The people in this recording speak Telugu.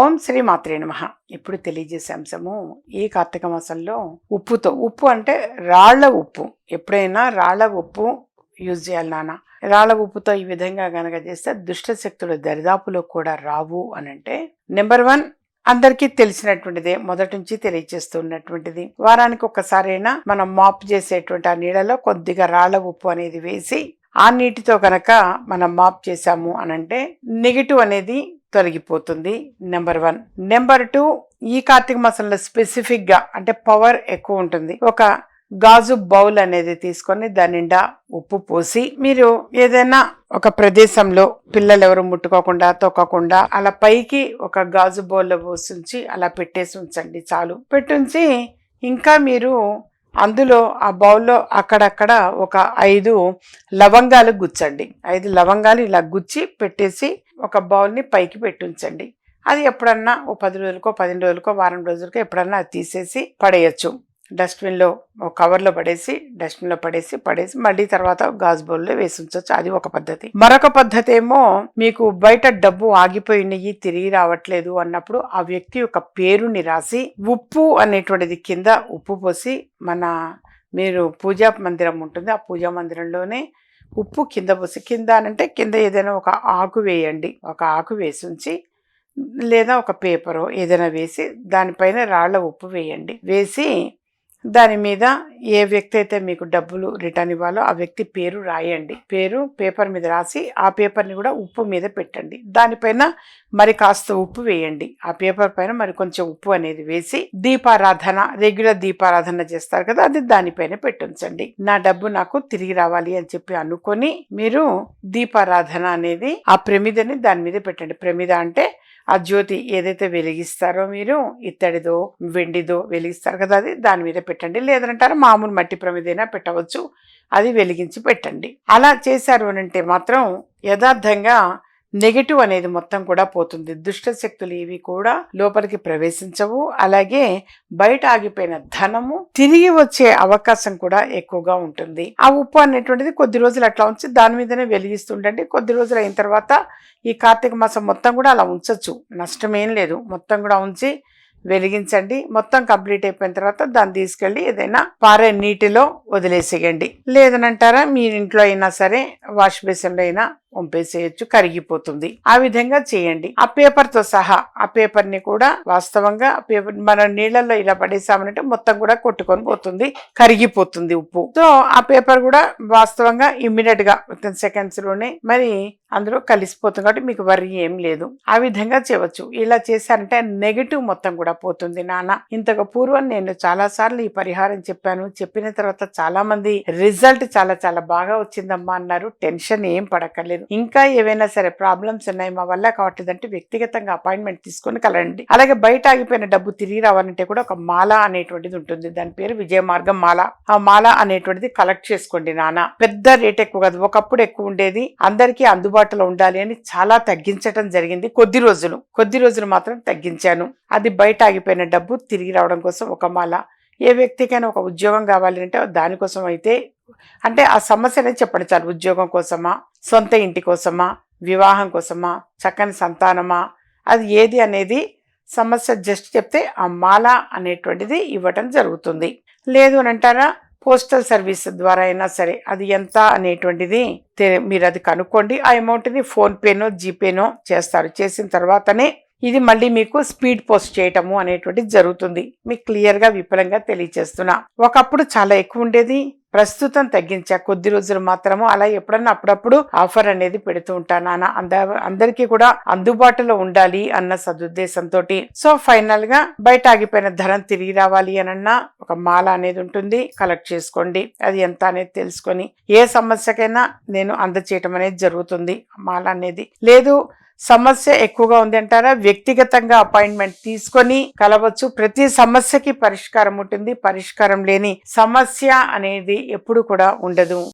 ఓం శ్రీ మాత్రే నమ. ఇప్పుడు తెలియజేసే అంశము ఈ కార్తీక మాసంలో ఉప్పుతో. ఉప్పు అంటే రాళ్ళ ఉప్పు. ఎప్పుడైనా రాళ్ళ ఉప్పు యూజ్ చేయాలి నాన్న. రాళ్ళ ఉప్పుతో ఈ విధంగా గనక చేస్తే దుష్ట శక్తులు దరిదాపులో కూడా రావు అని అంటే నెంబర్ వన్ అందరికీ తెలిసినటువంటిదే. మొదటి నుంచి తెలియజేస్తున్నటువంటిది వారానికి ఒక్కసారైనా మనం మాప్ చేసేటువంటి ఆ నీళ్ళలో కొద్దిగా రాళ్ళ ఉప్పు అనేది వేసి ఆ నీటితో కనుక మనం మాప్ చేసాము అనంటే నెగిటివ్ అనేది తొలగిపోతుంది. నెంబర్ వన్ నెంబర్ టూ ఈ కార్తీక మాసంలో స్పెసిఫిక్గా అంటే పవర్ ఎక్కువ ఉంటుంది. ఒక గాజు బౌల్ అనేది తీసుకొని దాని నిండా ఉప్పు పోసి మీరు ఏదైనా ఒక ప్రదేశంలో పిల్లలు ఎవరు ముట్టుకోకుండా తొక్కకుండా అలా పైకి ఒక గాజు బౌల్లో పోసి అలా పెట్టేసి ఉంచండి చాలు. పెట్టుంచి ఇంకా మీరు అందులో ఆ బౌల్లో అక్కడక్కడ ఒక ఐదు లవంగాలు గుచ్చండి. ఐదు లవంగాలు ఇలా గుచ్చి పెట్టేసి ఒక బౌల్ని పైకి పెట్టించండి అది ఎప్పుడన్నా ఓ పది రోజులకో పదిహేను రోజులకో వారం రోజులకో ఎప్పుడన్నా అది తీసేసి పడేయచ్చు. డస్ట్బిన్లో ఒక కవర్లో పడేసి డస్ట్బిన్లో పడేసి పడేసి మళ్ళీ తర్వాత గాజు బౌల్లో వేసి ఉంచవచ్చు అది ఒక పద్ధతి. మరొక పద్ధతి ఏమో మీకు బయట డబ్బు ఆగిపోయినవి తిరిగి రావట్లేదు అన్నప్పుడు ఆ వ్యక్తి యొక్క పేరుని రాసి ఉప్పు అనేటువంటిది కింద ఉప్పు పోసి మన మీరు పూజా మందిరం ఉంటుంది. ఆ పూజా మందిరంలోనే ఉప్పు కింద పోసి కింద అంటే కింద ఏదైనా ఒక ఆకు వేయండి. ఒక ఆకు వేసి ఉంచి లేదా ఒక పేపరు ఏదైనా వేసి దానిపైన రాళ్ళ ఉప్పు వేయండి. వేసి దాని మీద ఏ వ్యక్తి అయితే మీకు డబ్బులు రిటర్న్ ఇవ్వాలో ఆ వ్యక్తి పేరు రాయండి. పేరు పేపర్ మీద రాసి ఆ పేపర్ని కూడా ఉప్పు మీద పెట్టండి. దానిపైన మరి కాస్త ఉప్పు వేయండి. ఆ పేపర్ పైన మరి కొంచెం ఉప్పు అనేది వేసి దీపారాధన రెగ్యులర్ దీపారాధన చేస్తారు కదా అది దానిపైన పెట్టించండి నా డబ్బు నాకు తిరిగి రావాలి అని చెప్పి అనుకొని మీరు దీపారాధన అనేది ఆ ప్రమిదని దాని మీద పెట్టండి. ప్రమిద అంటే ఆ జ్యోతి ఏదైతే వెలిగిస్తారో మీరు ఇత్తడిదో వెండిదో వెలిగిస్తారు కదా అది దాని మీద పెట్టండి. లేదంటారు మామూలు మట్టి ప్రమిదైనా పెట్టవచ్చు. అది వెలిగించి పెట్టండి. అలా చేశారు అని అంటే మాత్రం యథార్థంగా నెగటివ్ అనేది మొత్తం కూడా పోతుంది. దుష్ట శక్తులు ఇవి కూడా లోపలికి ప్రవేశించవు. అలాగే బయట ఆగిపోయిన ధనము తిరిగి వచ్చే అవకాశం కూడా ఎక్కువగా ఉంటుంది. ఆ ఉప్పు అనేటువంటిది కొద్ది రోజులు అట్లా ఉంచి దాని మీదనే వెలిగిస్తుండండి. కొద్ది రోజులు అయిన తర్వాత ఈ కార్తీక మాసం మొత్తం కూడా అలా ఉంచొచ్చు. నష్టమేం లేదు. మొత్తం కూడా ఉంచి వెలిగించండి. మొత్తం కంప్లీట్ అయిపోయిన తర్వాత దాన్ని తీసుకెళ్ళి ఏదైనా పారే నీటిలో వదిలేసేయండి. లేదనంటారా మీ ఇంట్లో అయినా సరే వాష్ బేసిన్లో అయినా పంపేసేయచ్చు కరిగిపోతుంది. ఆ విధంగా చేయండి. ఆ పేపర్తో సహా ఆ పేపర్ని కూడా వాస్తవంగా పేపర్ మన నీళ్ళల్లో ఇలా పడేసామంటే మొత్తం కూడా కొట్టుకొని పోతుంది కరిగిపోతుంది ఉప్పు. సో ఆ పేపర్ కూడా వాస్తవంగా ఇమ్మీడియట్గా విత్ సెకండ్స్లోనే మరి అందులో కలిసిపోతుంది కాబట్టి మీకు వరి ఏం లేదు. ఆ విధంగా చేయవచ్చు. ఇలా చేశారంటే నెగటివ్ మొత్తం కూడా పోతుంది నాన్న. ఇంతకు పూర్వం నేను చాలా సార్లు ఈ పరిహారం చెప్పాను. చెప్పిన తర్వాత చాలా మంది రిజల్ట్ చాలా చాలా బాగా వచ్చిందమ్మా అన్నారు. టెన్షన్ ఏం పడక్కర్లేదు. ఇంకా ఏవైనా సరే ప్రాబ్లమ్స్ ఉన్నాయి మా వల్ల కావట్లేదంటే వ్యక్తిగతంగా అపాయింట్మెంట్ తీసుకొని కలండి అలాగే బయట ఆగిపోయిన డబ్బు తిరిగి రావాలంటే కూడా ఒక మాల అనేటువంటిది ఉంటుంది. దాని పేరు విజయ మార్గం మాల. ఆ మాల అనేటువంటిది కలెక్ట్ చేసుకోండి నాన్న. పెద్ద రేట్ ఎక్కువ కాదు. ఒకప్పుడు ఎక్కువ ఉండేది. అందరికీ అందుబాటులో ఉండాలి అని చాలా తగ్గించటం జరిగింది కొద్ది రోజులు. కొద్ది రోజులు మాత్రం తగ్గించాను. అది బయట ఆగిపోయిన డబ్బు తిరిగి రావడం కోసం ఒక మాల. ఏ వ్యక్తికైనా ఒక ఉద్యోగం కావాలి అంటే దానికోసం అయితే అంటే ఆ సమస్య అనేది చెప్పండి చాలు. ఉద్యోగం కోసమా? సొంత ఇంటి కోసమా? వివాహం కోసమా? చక్కని సంతానమా? అది ఏది అనేది సమస్య జస్ట్ చెప్తే ఆ మాల అనేటువంటిది ఇవ్వటం జరుగుతుంది. లేదు అని అంటారా? పోస్టల్ సర్వీస్ ద్వారా అయినా సరే అది ఎంత అనేటువంటిది మీరు అది కనుక్కోండి. ఆ అమౌంట్ని ఫోన్పేనో జీపేనో చేస్తారు. చేసిన తర్వాతనే ఇది మళ్ళీ మీకు స్పీడ్ పోస్ట్ చేయటము అనేటువంటిది జరుగుతుంది. మీకు క్లియర్గా విపులంగా తెలియచేస్తున్నా ఒకప్పుడు చాలా ఎక్కువ ఉండేది. ప్రస్తుతం తగ్గించా. కొద్ది రోజులు మాత్రము అలా ఎప్పుడన్నా అప్పుడప్పుడు ఆఫర్ అనేది పెడుతూ ఉంటాను నాన్న. అంద అందరికీ కూడా అందుబాటులో ఉండాలి అన్న సదుద్దేశంతో సో ఫైనల్గా బయట ఆగిపోయిన ధనం తిరిగి రావాలి అనన్నా ఒక మాల అనేది ఉంటుంది. కలెక్ట్ చేసుకోండి. అది ఎంత అనేది తెలుసుకొని ఏ సమస్యకైనా నేను అందచేయటం అనేది జరుగుతుంది. మాల అనేది లేదు. సమస్య ఎక్కువగా ఉంది అంటారా? వ్యక్తిగతంగా అపాయింట్మెంట్ తీసుకొని కలవచ్చు. ప్రతి సమస్యకి పరిష్కారం ఉంటుంది పరిష్కారం లేని సమస్య అనేది ఎప్పుడు కూడా ఉండదు.